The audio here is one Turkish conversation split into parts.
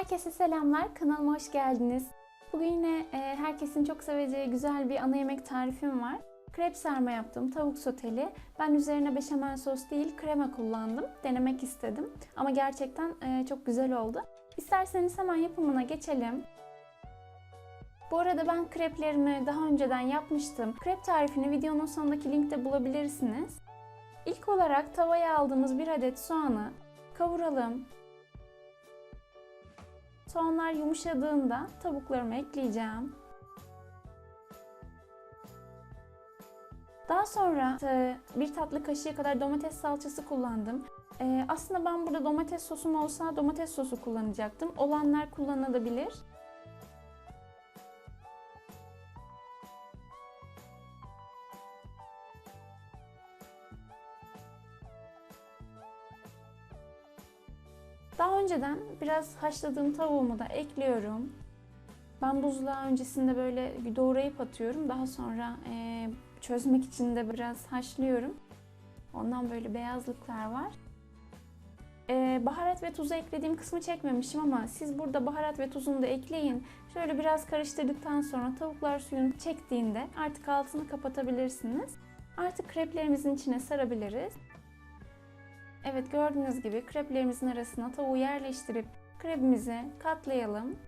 Herkese selamlar, kanalıma hoş geldiniz. Bugün yine e, herkesin çok seveceği güzel bir ana yemek tarifim var. Krep sarma yaptım, tavuk soteli. Ben üzerine beşamel sos değil, krema kullandım. Denemek istedim ama gerçekten e, çok güzel oldu. İsterseniz hemen yapımına geçelim. Bu arada ben kreplerimi daha önceden yapmıştım. Krep tarifini videonun sonundaki linkte bulabilirsiniz. İlk olarak tavaya aldığımız bir adet soğanı kavuralım. Soğanlar yumuşadığında tavuklarımı ekleyeceğim. Daha sonra e, bir tatlı kaşığı kadar domates salçası kullandım. E, Aslında ben burada domates sosum olsa domates sosu kullanacaktım. Olanlar kullanılabilir. Daha önceden biraz haşladığım tavuğumu da ekliyorum. Ben buzluğa öncesinde böyle doğrayıp atıyorum. Daha sonra e, çözmek için de biraz haşlıyorum. Ondan böyle beyazlıklar var. E, baharat ve tuzu eklediğim kısmı çekmemişim ama siz burada baharat ve tuzunu da ekleyin. Şöyle biraz karıştırdıktan sonra tavuklar suyunu çektiğinde artık altını kapatabilirsiniz. Artık kreplerimizin içine sarabiliriz. Evet gördüğünüz gibi kreplerimizin arasına tavuğu yerleştirip krebimizi katlayalım.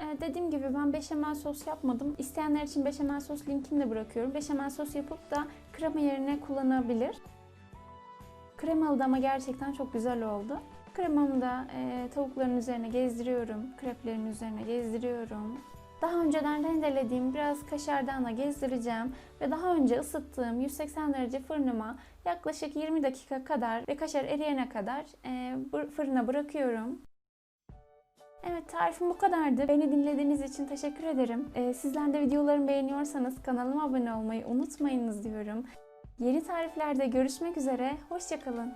Ee, dediğim gibi ben beşamel sos yapmadım. İsteyenler için beşamel sos linkini de bırakıyorum. Beşamel sos yapıp da krema yerine kullanabilir. Kremalı da ama gerçekten çok güzel oldu. Kremamı da e, tavukların üzerine gezdiriyorum. Kreplerin üzerine gezdiriyorum. Daha önceden rendelediğim biraz kaşardan da gezdireceğim ve daha önce ısıttığım 180 derece fırınıma yaklaşık 20 dakika kadar ve kaşar eriyene kadar e, fırına bırakıyorum. Evet tarifim bu kadardı. Beni dinlediğiniz için teşekkür ederim. Ee, sizler de videolarımı beğeniyorsanız kanalıma abone olmayı unutmayınız diyorum. Yeni tariflerde görüşmek üzere. Hoşçakalın.